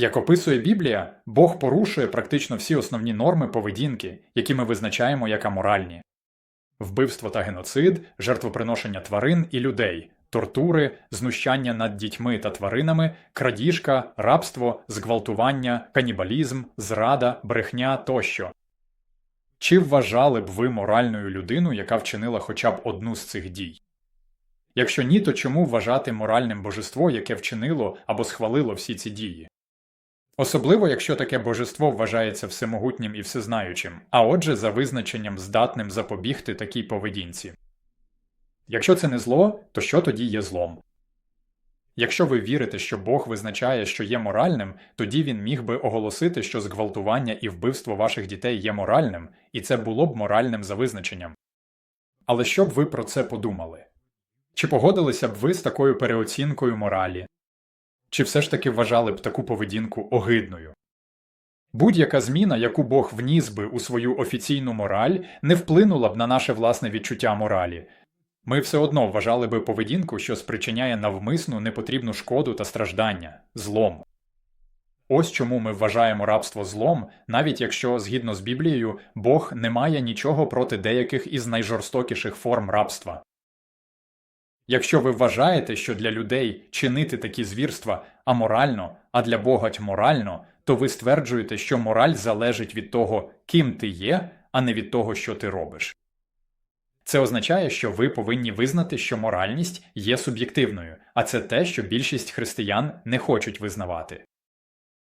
Як описує Біблія, Бог порушує практично всі основні норми поведінки, які ми визначаємо як аморальні: вбивство та геноцид, жертвоприношення тварин і людей, тортури, знущання над дітьми та тваринами, крадіжка, рабство, зґвалтування, канібалізм, зрада, брехня тощо. Чи вважали б ви моральною людину, яка вчинила хоча б одну з цих дій? Якщо ні, то чому вважати моральним божество, яке вчинило або схвалило всі ці дії? Особливо, якщо таке божество вважається всемогутнім і всезнаючим, а отже, за визначенням здатним запобігти такій поведінці. Якщо це не зло, то що тоді є злом? Якщо ви вірите, що Бог визначає, що є моральним, тоді він міг би оголосити, що зґвалтування і вбивство ваших дітей є моральним, і це було б моральним за визначенням. Але що б ви про це подумали? Чи погодилися б ви з такою переоцінкою моралі? Чи все ж таки вважали б таку поведінку огидною? Будь-яка зміна, яку Бог вніс би у свою офіційну мораль, не вплинула б на наше власне відчуття моралі. Ми все одно вважали би поведінку, що спричиняє навмисну непотрібну шкоду та страждання, злом. Ось чому ми вважаємо рабство злом, навіть якщо, згідно з Біблією, Бог не має нічого проти деяких із найжорстокіших форм рабства. Якщо ви вважаєте, що для людей чинити такі звірства аморально, а для богать морально, то ви стверджуєте, що мораль залежить від того, ким ти є, а не від того, що ти робиш. Це означає, що ви повинні визнати, що моральність є суб'єктивною, а це те, що більшість християн не хочуть визнавати.